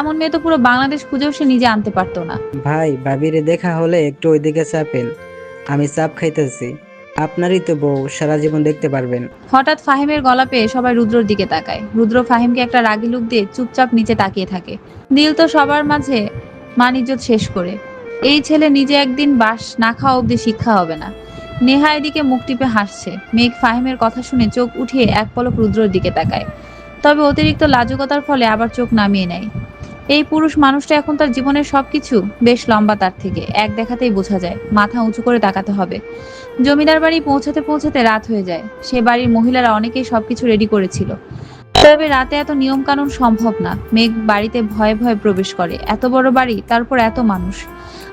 এমন মেয়ে তো পুরো বাংলাদেশ খুঁজেও সে নিজে আনতে পারতো না। ভাই ভাবিরে দেখা হলে একটু ওইদিকে চাপেন। আমি চাপ খাইতেছি। আপনারই তো বউ সারা জীবন দেখতে পারবেন। হঠাৎ ফাহিমের গলা পেয়ে সবাই রুদ্রর দিকে তাকায়। রুদ্র ফাহিমকে একটা রাগি লুক দিয়ে চুপচাপ নিচে তাকিয়ে থাকে। নীল তো সবার মাঝে মান ইজ্জত শেষ করে। এই ছেলে নিজে একদিন বাস না খাওয়া অব্দি শিক্ষা হবে না। নেহা এদিকে মুখ টিপে হাসছে। মেঘ ফাহিমের কথা শুনে চোখ উঠিয়ে এক পলক রুদ্রর দিকে তাকায়। তবে অতিরিক্ত লাজুকতার ফলে আবার চোখ নামিয়ে নেয়। এই পুরুষ মানুষটা এখন তার জীবনের সবকিছু বেশ লম্বা তার থেকে। এক দেখাতেই বোঝা যায় মাথা উঁচু করে তাকাতে হবে। জমিদার বাড়ি পৌঁছাতে পৌঁছাতে রাত হয়ে যায়। সে বাড়ির মহিলারা অনেকেই সবকিছু রেডি করেছিল। তবে রাতে এত নিয়ম কানুন সম্ভব না। মেঘ বাড়িতে ভয়ে ভয়ে প্রবেশ করে। এত বড় বাড়ি তারপর এত মানুষ।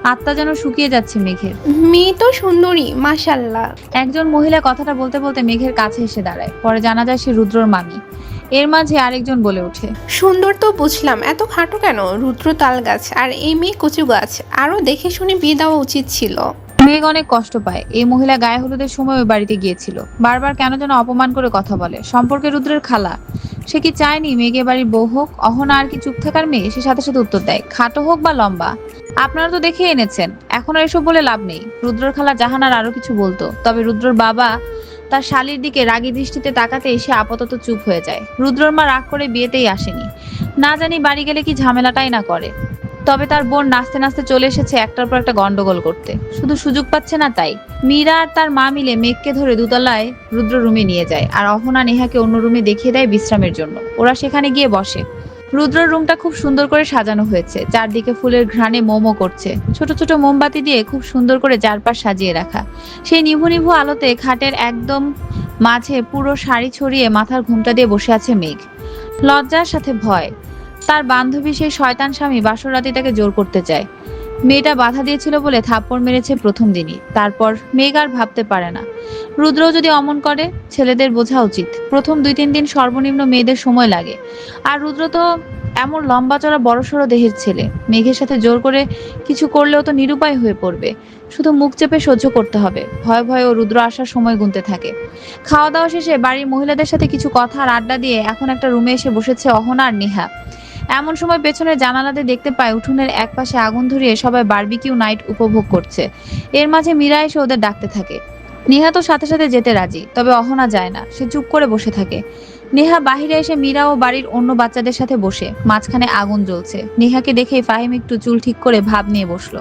আত্মা যেন শুকিয়ে যাচ্ছে মেঘের। মেয়ে তো সুন্দরী মাশাল্লাহ একজন মহিলা কথাটা বলতে বলতে মেঘের কাছে এসে দাঁড়ায়। পরে জানা যায় সে রুদ্রর মামি। এর মাঝে আরেকজন বলে ওঠে। সুন্দর তো বুঝলাম এত খাটো কেন? রুদ্র তাল গাছ আর এই মেয়ে কচু গাছ আরও দেখে শুনে বিয়ে দেওয়া উচিত ছিল। মেঘ অনেক কষ্ট পায়। এই মহিলা গায়ে হলুদের সময় ওই বাড়িতে গিয়েছিল। বারবার কেন যেন অপমান করে কথা বলে। সম্পর্কে রুদ্রের খালা। সে কি চায়নি মেঘে বাড়ির বউ হোক? অহনা আর কি চুপ থাকার মেয়ে? সে সাথে সাথে উত্তর দেয় খাটো হোক বা লম্বা। আপনারা তো দেখে এনেছেন। এখন আর এসব বলে লাভ নেই। রুদ্রর খালা জাহানার আরও কিছু বলতো। তবে রুদ্রর বাবা তার শালির দিকে রাগী দৃষ্টিতে তাকাতে এসে আপাতত চুপ হয়ে যায়। রুদ্রর মা রাগ করে বিয়েতেই আসেনি। না জানি বাড়ি গেলে কি ঝামেলাটাই না করে। তবে তার বোন নাচতে নাচতে চলে এসেছে একটার পর একটা গন্ডগোল করতে। শুধু সুযোগ পাচ্ছে না তাই। মীরা আর তার মা মিলে মেঘকে ধরে দুতলায় রুদ্র রুমে নিয়ে যায়। আর অহনা নেহাকে অন্য রুমে দেখিয়ে দেয় বিশ্রামের জন্য। ওরা সেখানে গিয়ে বসে। রুদ্রর রুমটা খুব সুন্দর করে সাজানো হয়েছে। চারদিকে ফুলের ঘ্রাণে মোমো করছে। ছোট ছোট মোমবাতি দিয়ে খুব সুন্দর করে চারপাশ সাজিয়ে রাখা। সেই নিভু নিভু আলোতে খাটের একদম মাঝে পুরো শাড়ি ছড়িয়ে মাথার ঘুমটা দিয়ে বসে আছে মেঘ। লজ্জার সাথে ভয়। তার বান্ধবী সেই শয়তান স্বামী বাসরাতি তাকে জোর করতে চায়। মেয়েটা বাধা দিয়েছিল বলে থাপ্পড় মেরেছে প্রথম দিনই। তারপর মেঘ আর ভাবতে পারে না। রুদ্র যদি অমন করে, ছেলেদের বোঝা উচিত। প্রথম দুই তিন দিন সর্বনিম্ন মেয়েদের সময় লাগে। আর রুদ্র তো এমন লম্বা চড়া বড়সড় দেহের ছেলে। মেঘের সাথে জোর করে কিছু করলেও তো নিরুপায় হয়ে পড়বে। শুধু মুখ চেপে সহ্য করতে হবে। ভয়ে ভয়ে ও রুদ্র আসার সময় গুনতে থাকে। খাওয়া দাওয়া শেষে বাড়ির মহিলাদের সাথে কিছু কথা আর আড্ডা দিয়ে এখন একটা রুমে এসে বসেছে অহনা আর নেহা। এমন সময় পেছনের জানালাতে দেখতে পায় উঠোনের এক পাশে আগুন ধরিয়ে সবাই বারবিকিউ নাইট উপভোগ করছে। এর মাঝে মীরা এসে ওদের ডাকতে থাকে। নেহা তো সাথে সাথে যেতে রাজি, তবে অহনা যায় না, সে চুপ করে বসে থাকে। নেহা বাহিরে এসে মীরা ও বাড়ির অন্য বাচ্চাদের সাথে বসে, মাঝখানে আগুন জ্বলছে। নেহাকে দেখেই ফাহিম একটু চুল ঠিক করে ভাব নিয়ে বসল।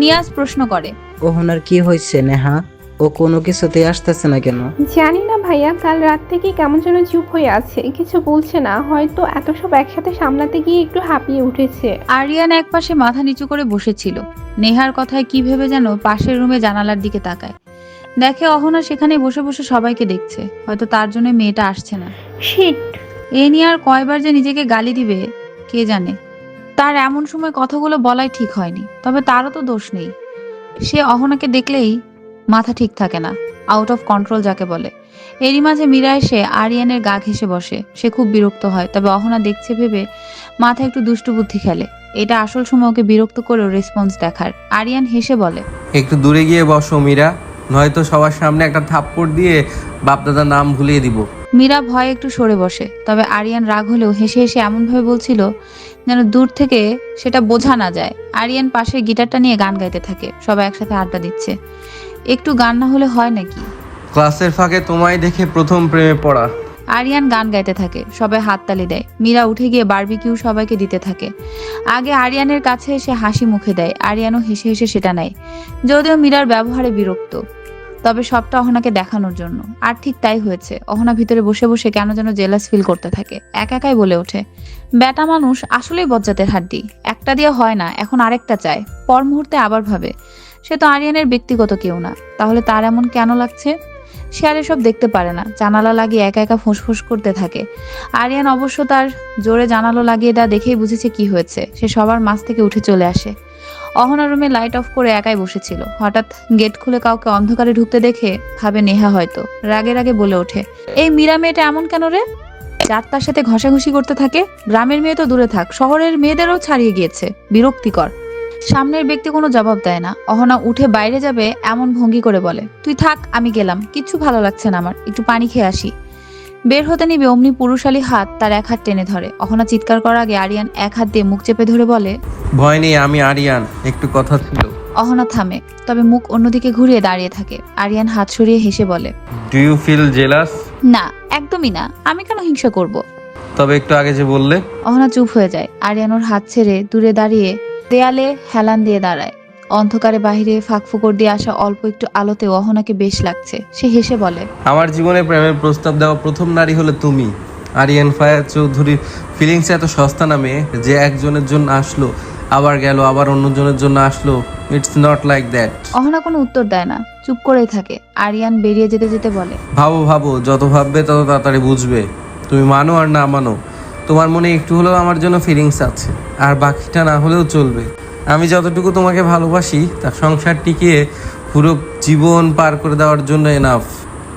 নিয়াজ প্রশ্ন করে ওহনার কি হয়েছে নেহা? ও কোনো কিছুতেই আসতেছে না কেন? জানি না ভাইয়া কাল রাত থেকে কেমন যেন চুপ হয়ে আছে কিছু বলছে না হয়তো এত সব একসাথে সামলাতে গিয়ে একটু হাঁপিয়ে উঠেছে। আরিয়ান একপাশে মাথা নিচু করে বসেছিল নেহার কথায় কি ভেবে যেন পাশের রুমে জানালার দিকে তাকায়। দেখে অহনা সেখানে বসে বসে সবাইকে দেখছে হয়তো তার জন্য মেয়েটা আসছে না। শিট। এ নিয়ে আর কয়বার যে নিজেকে গালি দিবে কে জানে? তার এমন সময় কথাগুলো বলাই ঠিক হয়নি তবে তারও তো দোষ নেই। সে অহনাকে দেখলেই মাথা ঠিক থাকে না আউট অফ কন্ট্রোল যাকে বলে। এরই মাঝে মীরা এসে আরিয়ানের গা ঘেসে বসে। সে খুব বিরক্ত হয় তবে অহনা দেখছে ভেবে মাথা একটু দুষ্টু বুদ্ধি খেলে। এটা আসল সময় ওকে বিরক্ত করেও রেসপন্স দেখার। আরিয়ান হেসে বলে একটু দূরে গিয়ে বসো মীরা নয়তো সবার সামনে একটা থাপ্পড় দিয়ে বাপদাদার নাম ভুলিয়ে দিব। মীরা ভয়ে একটু সরে বসে তবে আরিয়ান রাগ হলেও হেসে হেসে এমনভাবে বলছিল যেন দূর থেকে সেটা বোঝা না যায়। আরিয়ান পাশে গিটারটা নিয়ে গান গাইতে থাকে সবাই একসাথে আড্ডা দিচ্ছে। একটু গান না হলে হয় নাকি? ক্লাসের ফাঁকে তোমায় দেখে প্রথম প্রেমে পড়া। আরিয়ান গান গাইতে থাকে সবাই হাততালি দেয়। মীরা উঠে গিয়ে বারবিকিউ সবাইকে দিতে থাকে। আগে আরিয়ানের কাছে এসে হাসি মুখে দেয় আরিয়ানও হেসে হেসে সেটা নেয়। যদিও মীরার ব্যবহারে বিরক্ত তবে সবটা অহনাকে দেখানোর জন্য। আর ঠিক তাই হয়েছে অহনা ভিতরে বসে বসে কেন যেন জেলাস ফিল করতে থাকে। এক একাই বলে ওঠে বেটা মানুষ আসলেই বজ্জাতের হাড্ডি একটা দিয়ে হয় না এখন আরেকটা চায়। পর মুহূর্তে আবার ভাবে সে তো আরিয়ানের ব্যক্তিগত কেউ না। তাহলে তার এমন কেন লাগছে? সে আর এসব দেখতে পারে না। জানালা লাগিয়ে একা একা ফুসফুস করতে থাকে। আরিয়ান অবশ্য তার জোরে জানালো লাগিয়ে দেওয়া দেখেই বুঝেছে কি হয়েছে। সে সবার মাঝ থেকে উঠে চলে আসে। অহনা রুমে লাইট অফ করে একাই বসেছিল। হঠাৎ গেট খুলে কাউকে অন্ধকারে ঢুকতে দেখে ভাবে নেহা হয়তো। রাগে রাগে বলে ওঠে, এই মীরা মেয়েটা এমন কেন রে? যার তার সাথে ঘষাঘষি করতে থাকে। গ্রামের মেয়ে তো দূরে থাক, শহরের মেয়েদেরও ছাড়িয়ে গিয়েছে। বিরক্তিকর। সামনের ব্যক্তি কোনো জবাব দেয় না। অহনা উঠে বাইরে যাবে এমন ভঙ্গি করে বলে তুই থাক আমি গেলাম। কিচ্ছু ভালো লাগছে না আমার। একটু পানি খেয়ে আসি। বের হতে নিবে অমনি পুরুষালী হাত তার এক হাত টেনে ধরে। অহনা চিৎকার করার আগে আরিয়ান এক হাত দিয়ে মুখ চেপে ধরে বলে ভয় নেই আমি আরিয়ান। একটু কথা ছিল। অহনা থামে তবে মুখ অন্যদিকে ঘুরিয়ে দাঁড়িয়ে থাকে। আরিয়ান হাত সরিয়ে হেসে বলে ডু ইউ ফিল জেলাস না একদমই না। আমি কেন হিংসা করব? তবে একটু আগে যে বললে। অহনা চুপ হয়ে যায়। আরিয়ান ওর হাত ছেড়ে দূরে দাঁড়িয়ে দেয়ালে হেলান দিয়ে দাঁড়ায়। অন্ধকারে বাহিরে ফাঁকফুকর দিয়ে আসা অল্প একটু আলোতে অহনাকে বেশ লাগছে। সে হেসে বলে আমার জীবনে প্রেমের প্রস্তাব দেওয়া প্রথম নারী হলে তুমি। আরিয়ান ফায়ার চৌধুরীর ফিলিংস এত সস্তা না মেয়ে যে একজনের জন্য আসলো আবার গেল আবার অন্যজনের জন্য আসলো। It's not like that Ahana কোনো উত্তর দেয় না চুপ করেই থাকে। আরিয়ান বেরিয়ে যেতে যেতে বলে ভাবো ভাবো যত ভাববে তত তাড়াতাড়ি বুঝবে। তুমি মানো আর না মানো। তোমার মনে একটু হলেও আমার জন্য ফিলিংস আছে আর বাকিটা না হলেও চলবে। আমি যতটুকু তোমাকে ভালোবাসি তার সংসার টিকিয়ে পুরো জীবন পার করে দেওয়ার জন্য এনাফ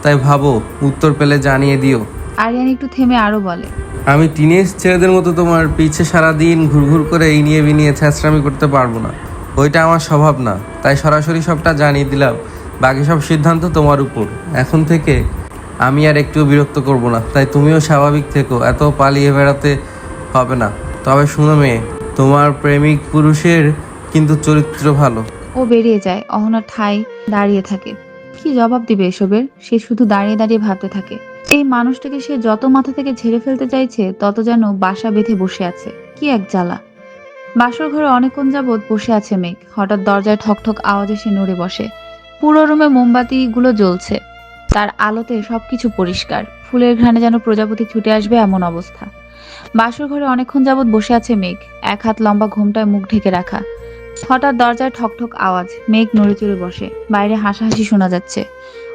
তাই ভাবো উত্তর পেলে জানিয়ে দিও। আরিয়ান একটু থেমে আরও বলে। আমি টিনেজ ছেলেদের মতো তোমার পিছে সারা দিন ঘুরঘুর করে এই নিয়ে বিনিয়ে ছ্যাঁচড়ামি করতে পারব না। ওইটা আমার স্বভাব না তাই সরাসরি সবটা জানিয়ে দিলাম। বাকি সব সিদ্ধান্ত তোমার উপর। এখন থেকে আমি আর একটু বিরক্ত করব না। তাই তুমিও স্বাভাবিক থেকো, এত পালিয়ে বেড়াতে হবে না। তবে শুনো মেয়ে, তোমার প্রেমিক পুরুষের কিন্তু চরিত্র ভালো। ও বেরিয়ে যায় অহনা ঠাই দাঁড়িয়ে থাকে। কি জবাব দিবে এসবের? সে শুধু দাঁড়িয়ে দাঁড়িয়ে ভাবতে থাকে। এই মানুষটাকে সে যত মাথা থেকে ঝেড়ে ফেলতে চাইছে, তত যেন বাসা বেঁধে বসে আছে। কি এক জ্বালা। বাসর ঘরে অনেকক্ষণ যাবৎ বসে আছে মেঘ। হঠাৎ দরজায় ঠক ঠক আওয়াজে সে নড়ে বসে। পুরো রুমে মোমবাতিগুলো জ্বলছে। তার আলোতে সবকিছু পরিষ্কার। ফুলের ঘ্রাণে যেন প্রজাপতি ছুটে আসবে এমন অবস্থা। বাসর ঘরে অনেকক্ষণ যাবৎ বসে আছে মেঘ। এক হাত লম্বা ঘোমটায় মুখ ঢেকে রাখা। হঠাৎ দরজায় ঠকঠক আওয়াজ। মেঘ নড়ে চড়ে বসে। বাইরে হাসাহাসি শোনা যাচ্ছে।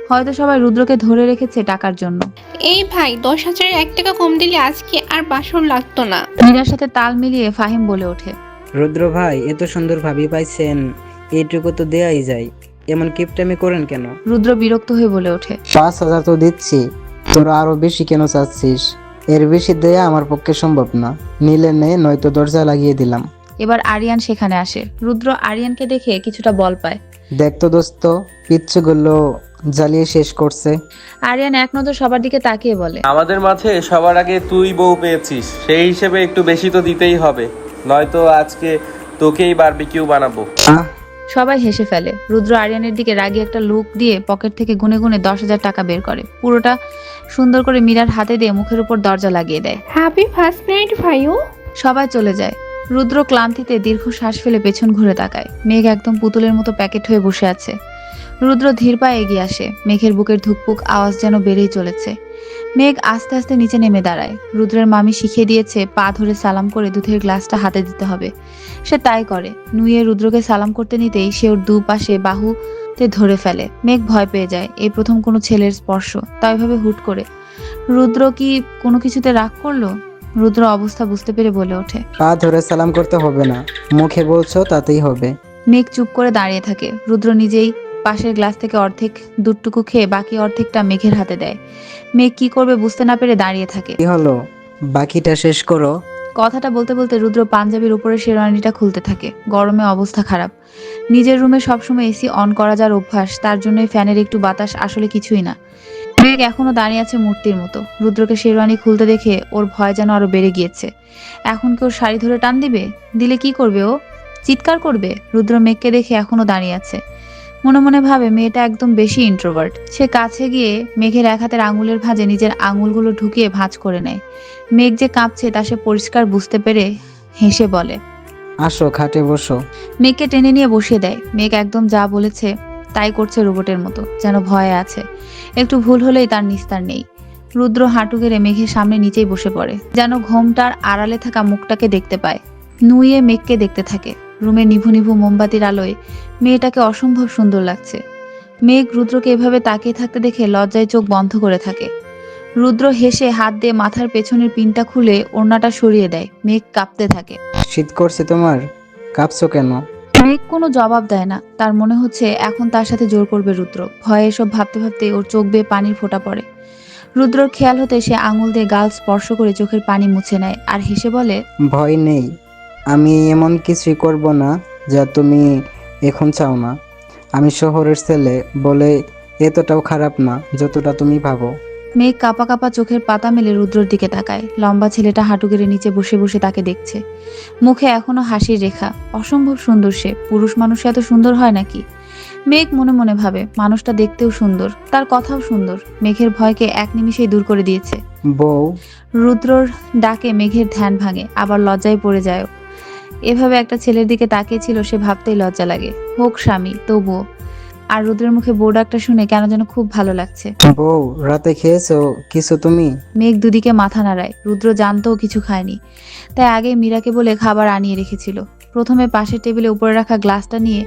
হয়তো সবাই রুদ্রকে ধরে রেখেছে টাকার জন্য। এই ভাই দশ হাজারের এক টাকা কম দিলে আজকে আর বাসর লাগতো না। মীরার সাথে তাল মিলিয়ে ফাহিম বলে ওঠে। রুদ্র ভাই এত সুন্দর ভাবি পাইছেন। এইটুকু তো দেয়াই যায়। এমন কিপটামি করেন কেন? রুদ্র বিরক্ত হয়ে বলে ওঠে। পাঁচ হাজার তো দিচ্ছি। তোরা আরও বেশি কেন চাচ্ছিস? এর বেশি দেয়া আমার পক্ষে সম্ভব না। নিলে নে নয়তো দরজা লাগিয়ে দিলাম। এবার আরিয়ান সেখানে আসে। রুদ্র আরিয়ানকে দেখে কিছুটা বল পায়। দেখ তো দোস্ত পিচ্ছুগুলো জ্বালিয়ে শেষ করছে। আরিয়ান এক নজর সবার দিকে তাকিয়ে বলে আমাদের মাঝে সবার আগে তুই বউ পেয়েছিস। সেই হিসেবে একটু বেশি তো দিতেই হবে। নয়তো আজকে তোকেই বারবিকিউ বানাবো। আহ সবাই হেসে ফেলে। রুদ্র আরিয়ানের দিকে রাগি একটা লুক দিয়ে পকেট থেকে গুনে গুনে দশ হাজার টাকা বের করে। পুরোটা সুন্দর করে মীরার হাতে দিয়ে মুখের উপর দরজা লাগিয়ে দেয়। হ্যাপি ফার্স্ট নাইট ভাইও সবাই চলে যায়। রুদ্র ক্লান্তিতে দীর্ঘ শ্বাস ফেলে পেছন ঘুরে তাকায়। মেঘ একদম পুতুলের মতো প্যাকেট হয়ে বসে আছে। রুদ্র ধীর পায়ে এগিয়ে আসে। মেঘের বুকের ধুকপুক আওয়াজ যেন বেড়েই চলেছে। মেঘ আস্তে আস্তে নিচে নেমে দাঁড়ায়। রুদ্রের মামি শিখিয়ে দিয়েছে পা ধরে সালাম করে দুধের গ্লাসটা হাতে দিতে হবে। সে তাই করে। নুয়ে রুদ্রকে সালাম করতে নিতেই সে ওর দুপাশে বাহুতে ধরে ফেলে। মেঘ ভয় পেয়ে যায় এই প্রথম কোনো ছেলের স্পর্শ তাই ভাবে হুট করে। রুদ্র কি কোনো কিছুতে রাগ করল? রুদ্র অবস্থা বুঝতে পেরে বলে ওঠে। পা ধরে সালাম করতে হবে না মুখে বলছো তাতেই হবে। মেঘ চুপ করে দাঁড়িয়ে থাকে। রুদ্র নিজেই পাশের গ্লাস থেকে অর্ধেক দুধটুকু খেয়ে বাকি অর্ধেকটা মেঘের হাতে দেয়। মেঘ কি করবে বুঝতে না পেরে দাঁড়িয়ে থাকে। কি হলো? বাকিটা শেষ করো। কথাটা বলতে বলতে রুদ্র পাঞ্জাবির উপরে শেরওয়ানিটা খুলতে থাকে। গরমে অবস্থা খারাপ। নিজের রুমে সবসময় এসি অন করা যার অভ্যাস তার জন্যই ফ্যানের একটু বাতাস আসলে কিছুই না। মেঘ এখনও দাঁড়িয়ে আছে মূর্তির মতো। রুদ্রকে শেরওয়ানি খুলতে দেখে ওর ভয় যেন আরও বেড়ে গিয়েছে। এখন কি ওর শাড়ি ধরে টান দিবে? দিলে কি করবে ও? চিৎকার করবে? রুদ্র মেঘকে দেখে এখনও দাঁড়িয়ে আছে। মনে মনে ভাবে মেয়েটা একদম বেশি ইন্ট্রোভার্ট সে কাছে গিয়ে মেঘের এক হাতের আঙুলের ভাঁজে নিজের আঙুলগুলো ঢুকিয়ে ভাঁজ করে নেয়। মেঘ যে কাঁপছে তা সে পরিষ্কার বুঝতে পেরে হেসে বলে আসো খাটে বসো। মেঘকে টেনে নিয়ে বসিয়ে দেয়। মেঘ একদম যা বলেছে তাই করছে রোবটের মতো যেন ভয়ে আছে। একটু ভুল হলেই তার নিস্তার নেই। রুদ্র হাঁটু গেড়ে মেঘের সামনে নিচেই বসে পড়ে যেন ঘোমটার আড়ালে থাকা মুখটাকে দেখতে পায়। নুয়ে মেঘকে দেখতে থাকে। রুমে নিভু নিভু মোমবাতির আলোয় মেয়েটাকে অসম্ভব সুন্দর লাগছে। মেঘ রুদ্রকে এভাবে তাকিয়ে থাকতে দেখে লজ্জায় চোখ বন্ধ করে থাকে। রুদ্র হেসে হাত দিয়ে মাথার পেছনের পিনটা খুলে ওড়নাটা সরিয়ে দেয়। মেঘ কাঁপতে থাকে। শীত করছে তোমার? কাঁপছো কেন? মেঘ কোনো জবাব দেয় না। তার মনে হচ্ছে এখন তার সাথে জোর করবে রুদ্র। ভয়ে এসব ভাবতে ভাবতে ওর চোখ বেয়ে পানির ফোঁটা পড়ে। রুদ্রর খেয়াল হতে সে আঙুল দিয়ে গাল স্পর্শ করে চোখের পানি মুছে নেয় আর হেসে বলে ভয় নেই। আমি এমন কিছুই করব না যা তুমি এখন চাও না। আমি শহরের ছেলে বলে এতটাও খারাপ না যতটা তুমি ভাবো। মেঘ কাপা কাপা চোখের পাতা মেলে রুদ্রর দিকে তাকায়। লম্বা ছেলেটা হাঁটু গেড়ে নিচে বসে বসে তাকে দেখছে। মুখে এখনও হাসির রেখা। অসম্ভব সুন্দর সে। পুরুষ মানুষ এত সুন্দর হয় নাকি? মেঘ মনে মনে ভাবে মানুষটা দেখতেও সুন্দর তার কথাও সুন্দর। মেঘের ভয়কে এক নিমিষেই দূর করে দিয়েছে। বউ। রুদ্রর ডাকে মেঘের ধ্যান ভাঙে আবার লজ্জায় পড়ে যায় এভাবে একটা ছেলের দিকে তাকিয়েছিল সে ভাবতেই লজ্জা লাগে। হোক স্বামী তবুও। আর রুদ্রের মুখে বউ ডাকটা শুনে কেন যেন খুব ভালো লাগছে। বউ রাতে খেয়েছো? কিছু তুমি? মেঘ দুদিকে মাথা নাড়ায়। রুদ্র জানতেও কিছু খায়নি। তাই আগে মীরাকে বলে খাবার আনিয়ে রেখেছিল। প্রথমে পাশের টেবিলে উপরে রাখা গ্লাসটা নিয়ে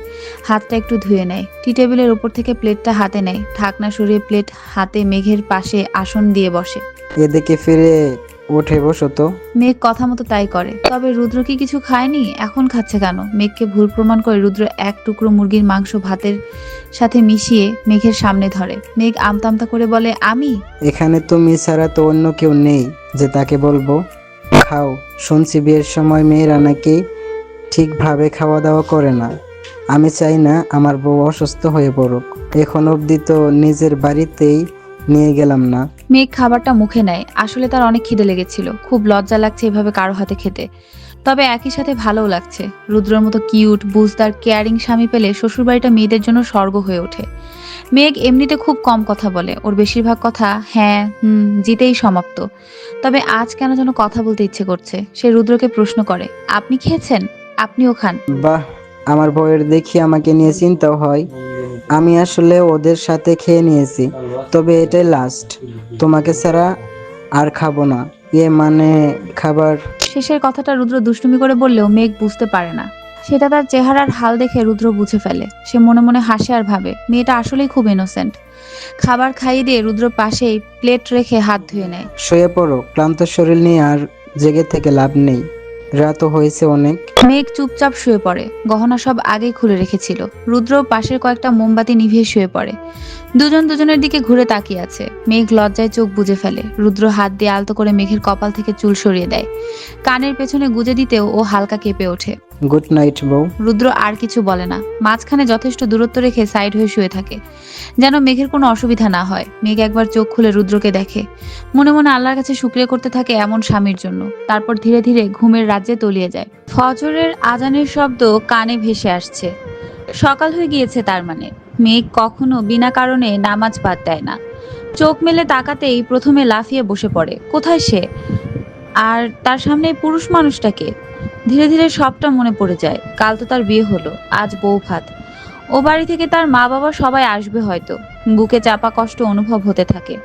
হাতটা একটু ধুয়ে নেয়। টি টেবিলের উপর থেকে প্লেটটা হাতে নেয়। ঢাকনা সরিয়ে প্লেট হাতে মেঘের পাশে আসন দিয়ে বসে। এদিকে ফিরে উঠে বসো তো। মেঘ কথা মতো তাই করে। তবে রুদ্র কি কিছু খায়নি? এখন খাচ্ছে কেন? মেঘকে ভুল প্রমাণ করে রুদ্র এক টুকরো মুরগির মাংস ভাতের সাথে মিশিয়ে মেঘের সামনে ধরে। মেঘ আমতামতা করে বলে আমি? এখানে তুমি ছাড়া তো অন্য কেউ নেই যে তাকে বলব। খাও শুনছি বিয়ের সময় মেয়েরা নাকি ঠিকভাবে খাওয়া দাওয়া করে না। আমি চাই না আমার বউ অসুস্থ হয়ে পড়ুক। এখন অবধি তো নিজের বাড়িতেই নিয়ে গেলাম না। মেঘ খাবারটা মুখে নেয়। আসলে তার অনেক খিদে লেগেছিল। খুব লজ্জা লাগছে এভাবে কারও হাতে খেতে। তবে একই সাথে ভালোও লাগছে। রুদ্রর মতো কিউট বুঝদার কেয়ারিং স্বামী পেলে শ্বশুরবাড়িটা মেয়েদের জন্য স্বর্গ হয়ে ওঠে। মেঘ এমনিতে খুব কম কথা বলে। ওর বেশিরভাগ কথা হ্যাঁ হুম জিতেই সমাপ্ত। তবে আজ কেন যেন কথা বলতে ইচ্ছে করছে। সে রুদ্রকে প্রশ্ন করে আপনি খেয়েছেন? আপনিও খান? বাহ আমার বউয়ের দেখি আমাকে নিয়ে চিন্তাও হয়। আমি আসলে ওদের সাথে খেয়ে নিয়েছি তবে এটাই লাস্ট তোমাকে ছাড়া আর খাব না। এ মানে খাবার। শেষের কথাটা রুদ্র দুষ্টুমি করে বললেও মেঘ বুঝতে পারে না। সেটা তার চেহারার হাল দেখে রুদ্র বুঝে ফেলে। সে মনে মনে হাসে আর ভাবে মেয়েটা আসলেই খুব ইনোসেন্ট খাবার খাইয়ে দিয়ে রুদ্র পাশেই প্লেট রেখে হাত ধুয়ে নেয়। শুয়ে পড়ো ক্লান্ত শরীর নিয়ে আর জেগে থেকে লাভ নেই। রাতও হয়েছে অনেক। মেঘ চুপচাপ শুয়ে পড়ে। গহনা সব আগে খুলে রেখেছিল। রুদ্র পাশের কয়েকটা মোমবাতি নিভিয়ে শুয়ে পড়ে। দুজন দুজনের দিকে ঘুরে তাকিয়ে আছে। মেঘ লজ্জায় চোখ বুজে ফেলে। রুদ্র হাত দিয়ে আলতো করে মেঘের কপাল থেকে চুল সরিয়ে দেয়। কানের পেছনে গুজে দিতেও ও হালকা কেঁপে ওঠে। গুড নাইট বউ। রুদ্র আর কিছু বলে না। মাঝখানে যথেষ্ট দূরত্ব রেখে সাইড হয়ে শুয়ে থাকে। যেন মেঘের কোনো অসুবিধা না হয়। মেঘ একবার চোখ খুলে রুদ্রকে দেখে। মনে মনে আল্লাহর কাছে শুক্রিয়া করতে থাকে এমন স্বামীর জন্য। তারপর ধীরে ধীরে ঘুমের রাজ্যে তলিয়ে যায়। ফজরের আজানের শব্দ কানে ভেসে আসছে। সকাল হয়ে গিয়েছে তার মানে। মেঘ কখনো বিনা কারণে নামাজ বাদ দেয় না। চোখ মেলে তাকাতেই প্রথমে লাফিয়ে বসে পড়ে। কোথায় সে? আর তার সামনে পুরুষ মানুষটাকে ধীরে ধীরে সবটা মনে পড়ে যায়। কাল তো তার বিয়ে হলো, আজ বউ ভাত। ও বাড়ি থেকে তার মা বাবা সবাই আসবে হয়তো। বুকে চাপা কষ্ট অনুভব হতে থাকে।